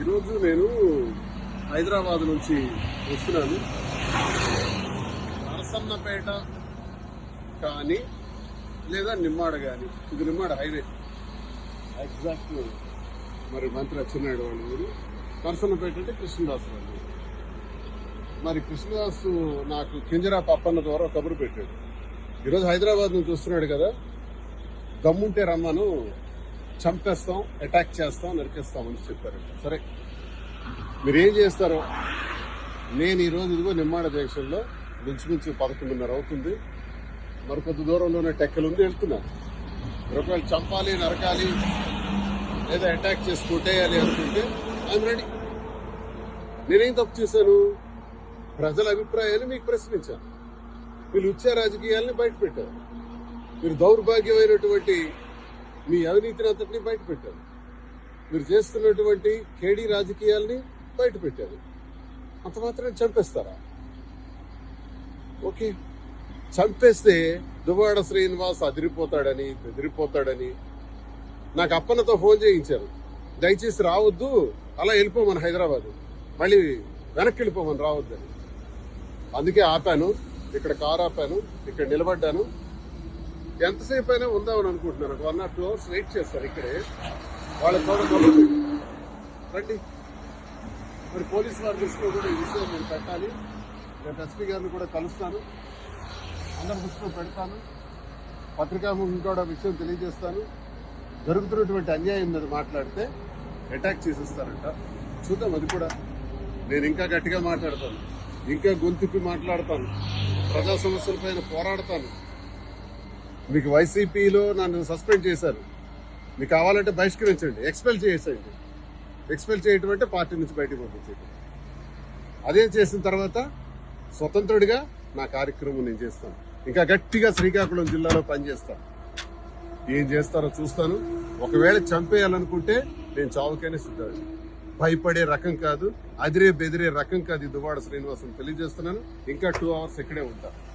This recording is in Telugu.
ఈరోజు నేను హైదరాబాద్ నుంచి వస్తున్నాను. నరసన్నపేట కానీ లేదా నిమ్మాడ కానీ. ఇది నిమ్మాడ హైవే. ఎగ్జాక్ట్ మరి మంత్రి అచ్చెన్నాయుడు వాళ్ళు ఊరు. నరసన్నపేట అంటే కృష్ణదాస్ వాళ్ళు మరి కృష్ణదాసు నాకు కింజరా పప్పన్న ద్వారా కబురు పెట్టాడు. ఈరోజు హైదరాబాద్ నుంచి వస్తున్నాడు కదా. దమ్ముంటే రమ్మను. చంపేస్తాం అటాక్ చేస్తాం నరికేస్తాం అని చెప్పారు. సరే. మీరు ఏం చేస్తారో? నేను ఈరోజు ఇదిగో నిమ్మాడ జంక్షన్లో మించుమించు పదకొండున్నర అవుతుంది. మరి కొద్ది దూరంలోనే టెక్కలు ఉంది వెళ్తున్నాను ఒకవేళ చంపాలి నరకాలి లేదా అటాక్ చేసి కొట్టేయాలి అనుకుంటే ఐఎమ్ రెడీ నేనేం తప్పు చేశాను? ప్రజల అభిప్రాయాన్ని మీకు ప్రశ్నించాను. వీళ్ళు ఉచ్చ రాజకీయాల్ని బయటపెట్టారు. మీరు దౌర్భాగ్యమైనటువంటి మీ అవినీతిని అంతటిని బయట పెట్టారు. మీరు చేస్తున్నటువంటి కేడీ రాజకీయాల్ని బయట పెట్టారు. అంత మాత్రం చంపేస్తారా? ఓకే. చంపేస్తే దువాడ శ్రీనివాస్ అదిరిపోతాడని బెదిరిపోతాడని నాకు అప్పనతో ఫోన్ చేయించారు. దయచేసి రావద్దు అలా వెళ్ళిపోమని హైదరాబాద్. మళ్ళీ వెనక్కి వెళ్ళిపోమని రావద్దని. అందుకే ఆపాను ఇక్కడ కారు ఆపాను ఇక్కడ నిలబడ్డాను. ఎంతసేపు అయినా ఉందామని అనుకుంటున్నాను. ఒక one or two hours wait చేస్తారు ఇక్కడే. వాళ్ళ తోడ రండి. మరి పోలీస్ వారి దృష్టిలో కూడా ఈ విషయం నేను పెట్టాలి. రేపు ఎస్పీ గారిని కూడా కలుస్తాను. అందరి దృష్టిలో పెడతాను. పత్రికాముఖం కూడా విషయం తెలియజేస్తాను. జరుగుతున్నటువంటి అన్యాయం మీద మాట్లాడితే అటాక్ చేసేస్తారంట. చూద్దాం అది కూడా. నేను ఇంకా గట్టిగా మాట్లాడతాను. ఇంకా గొంతుప్పి మాట్లాడతాను. ప్రజా సమస్యలపైన పోరాడతాను. మీకు వైసీపీలో నన్ను సస్పెండ్ చేశారు. మీకు కావాలంటే బహిష్కరించండి ఎక్స్పెల్ చేసేయండి. ఎక్స్పెల్ చేయటం అంటే పార్టీ నుంచి బయటకు పంపించేయండి అదే చేసిన తర్వాత స్వతంత్రుడిగా నా కార్యక్రమం నేను చేస్తాను. ఇంకా గట్టిగా శ్రీకాకుళం జిల్లాలో పనిచేస్తాను. ఏం చేస్తారో చూస్తాను. ఒకవేళ చంపేయాలనుకుంటే నేను చావుకైనా సిద్ధం. భయపడే రకం కాదు అదిరే బెదిరే రకం కాదు ఈ దువాడ శ్రీనివాసం తెలియజేస్తున్నాను. ఇంకా టూ అవర్స్ ఇక్కడే ఉంటాను.